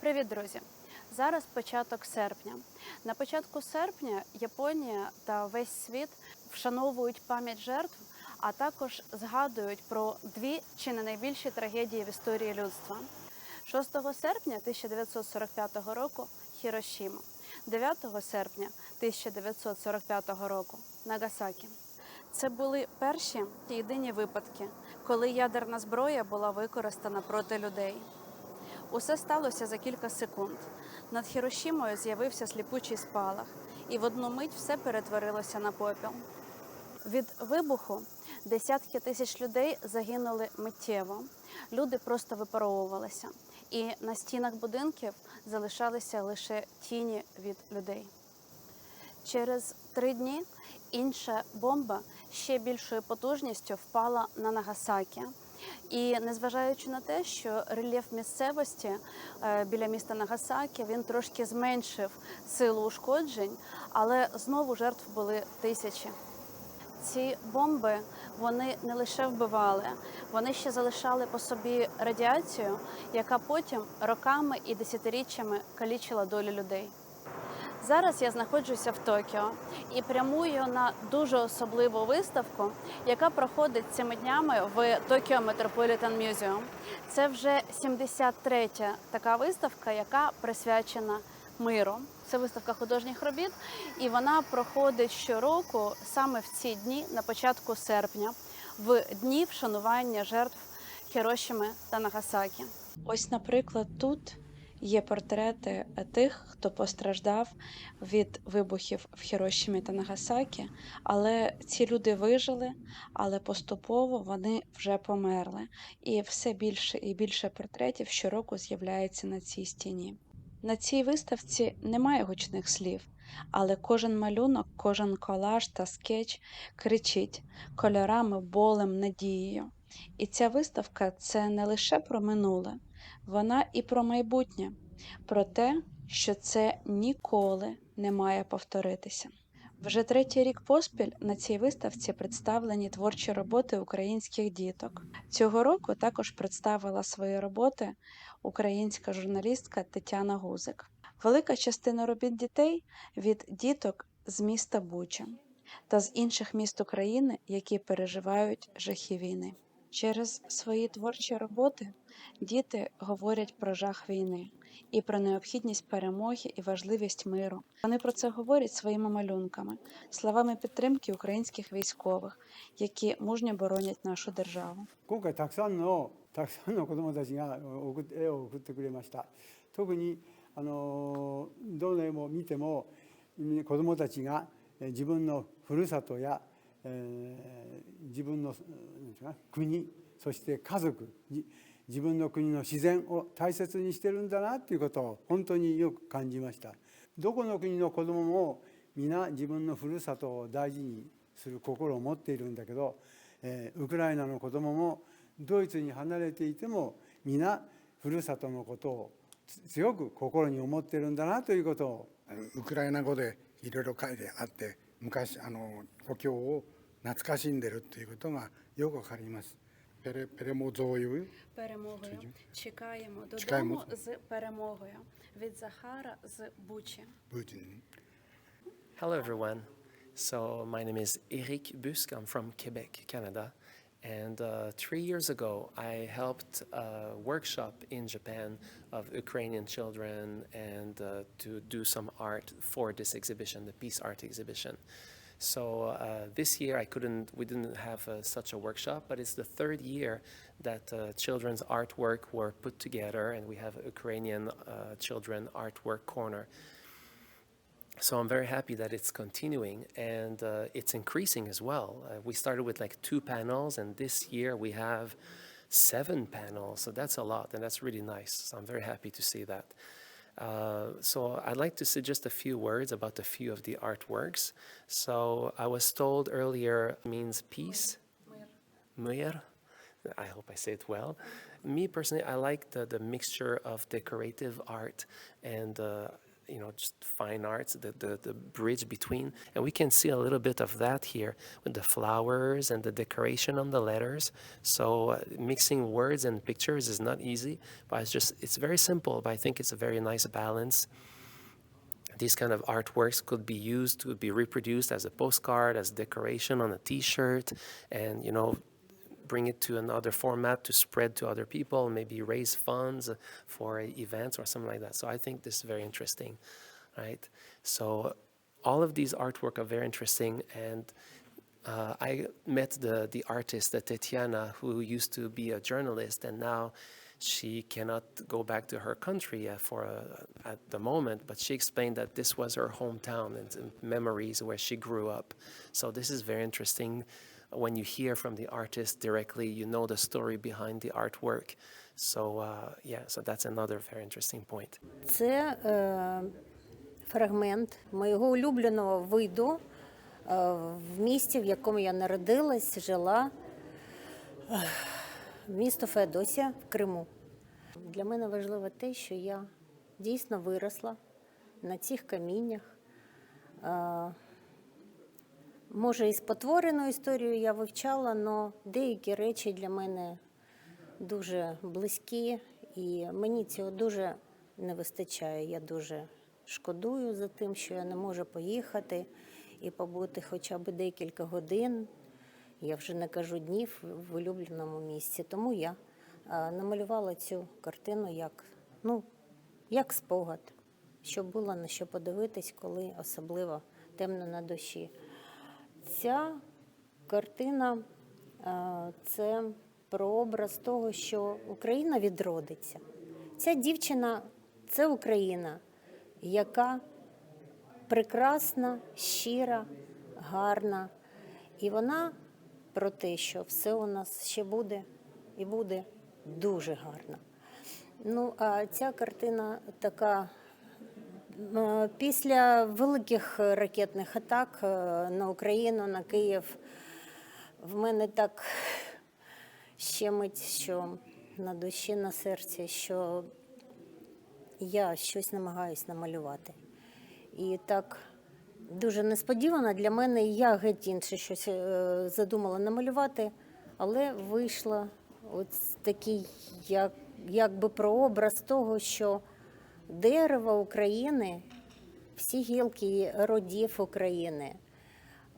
Привіт, друзі! Зараз початок серпня. На початку серпня Японія та весь світ вшановують пам'ять жертв, а також згадують про дві чи не найбільші трагедії в історії людства. 6 серпня 1945 року Хірошіма, 9 серпня 1945 року Нагасакі. Це були перші єдині випадки, коли ядерна зброя була використана проти людей. Усе сталося за кілька секунд. Над Хірошімою з'явився сліпучий спалах, і в одну мить все перетворилося на попіл. Від вибуху десятки тисяч людей загинули миттєво. Люди просто випаровувалися, і на стінах будинків залишалися лише тіні від людей. Через три дні інша бомба ще більшою потужністю впала на Нагасакі. І незважаючи на те, що рельєф місцевості е, біля міста Нагасакі він трошки зменшив силу ушкоджень, але знову жертв були тисячі. Ці бомби вони не лише вбивали, вони ще залишали по собі радіацію, яка потім роками і десятиріччями калічила долю людей. Зараз я знаходжуся в Токіо і прямую на дуже особливу виставку, яка проходить цими днями в Tokyo Metropolitan Museum. Це вже 73-я така виставка, яка присвячена миру. Це виставка художніх робіт, і вона проходить щороку саме в ці дні, на початку серпня, в дні вшанування жертв Хірошіми та Нагасакі. Ось, наприклад, тут є портрети тих, хто постраждав від вибухів в Хірошімі та Нагасакі, але ці люди вижили, але поступово вони вже померли. І все більше і більше портретів щороку з'являється на цій стіні. На цій виставці немає гучних слів, але кожен малюнок, кожен колаж та скетч кричить кольорами, болем, надією. І ця виставка це не лише про минуле, вона і про майбутнє, про те, що це ніколи не має повторитися. Вже третій рік поспіль на цій виставці представлені творчі роботи українських діток. Цього року також представила свої роботи українська журналістка Тетяна Гузик. Велика частина робіт дітей від діток з міста Буча та з інших міст України, які переживають жахи війни. Через свої творчі роботи діти говорять про жах війни і про необхідність перемоги і важливість миру. Вони про це говорять своїми малюнками, словами підтримки українських військових, які мужньо боронять нашу державу. 今回たくさんのたくさんの子どもたちが送っ絵を送ってくれました特にあのどの絵も見てもうん子どもたちがえ自分のふるさとや、えー自分のうんなんていうかな国そして家族じ 自分の国の自然を大切にしてるんだなっていうことを本当によく感じましたどこの国の子どもも皆自分のふるさとを大事にする心を持っているんだけど、えーウクライナの子どももドイツに離れていても皆ふるさとのことを強く心に思ってるんだなということをウクライナ語でいろいろ書いてあって昔あの故郷を懐かしんでるっていうことがよくわかります。пере, перемозою. Перемогою. Чекаємо додому Чекаємо. з перемогою. Від Захара з Бучі. Hello, everyone. So, my name is Eric Busk. I'm from Quebec, Canada. And uh, three years ago, I helped a workshop in Japan of Ukrainian children and uh, to do some art for this exhibition, the Peace Art Exhibition. So uh, this year I couldn't, we didn't have uh, such a workshop, but it's the third year that uh, children's artwork were put together, and we have Ukrainian uh, children artwork corner. So I'm very happy that it's continuing and uh, it's increasing as well. Uh, we started with like two panels, and this year we have seven panels. So that's a lot, and that's really nice. So I'm very happy to see that. Uh, so I'd like to just a few words about a few of the artworks. So I was told earlier means peace, Muir. I hope I say it well. Me personally, I like the, the mixture of decorative art and uh, you know, just fine arts, the, the, the bridge between. And we can see a little bit of that here with the flowers and the decoration on the letters. So uh, mixing words and pictures is not easy, but it's just, it's very simple, but I think it's a very nice balance these kind of artworks could be used to be reproduced as a postcard as decoration on a t-shirt and you know bring it to another format to spread to other people maybe raise funds for events or something like that so i think this is very interesting right so all of these artwork are very interesting and uh, I met the, the artist, uh, Tetiana, who used to be a journalist, and now she cannot go back to her country uh, for uh, at the moment. But she explained that this was her hometown and, and memories where she grew up. So this is very interesting. When you hear from the artist directly, you know the story behind the artwork. So uh, yeah, so that's another very interesting point. Це е, фрагмент моєго улюбленого виду е, в місті, в якому я народилась, жила Ех, місто Феодосія в Криму. Для мене важливо те, що я дійсно виросла на цих каміннях. Е, Може, і спотворену історію я вивчала, але деякі речі для мене дуже близькі, і мені цього дуже не вистачає. Я дуже шкодую за тим, що я не можу поїхати і побути хоча б декілька годин. Я вже не кажу днів в улюбленому місці. Тому я намалювала цю картину як, ну, як спогад, щоб було на що подивитись, коли особливо темно на душі. Ця картина е, це про образ того, що Україна відродиться. Ця дівчина це Україна, яка прекрасна, щира, гарна. І вона про те, що все у нас ще буде і буде дуже гарно. Ну, а ця картина така Після великих ракетних атак е, на Україну, на Київ, в мене так щемить, що на душі, на серці, що я щось намагаюся намалювати. І так дуже несподівано для мене я геть інше щось е, задумала намалювати, але вийшло от такий, як, якби прообраз того, що дерево України, всі гілки родів України,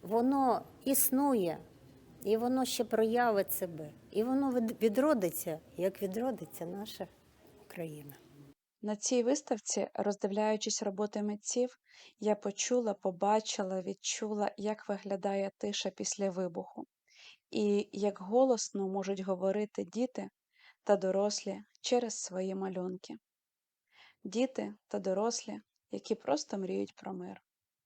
воно існує, і воно ще проявить себе, і воно відродиться, як відродиться наша Україна. На цій виставці, роздивляючись роботи митців, я почула, побачила, відчула, як виглядає тиша після вибуху, і як голосно можуть говорити діти та дорослі через свої малюнки. Діти та дорослі, які просто мріють про мир.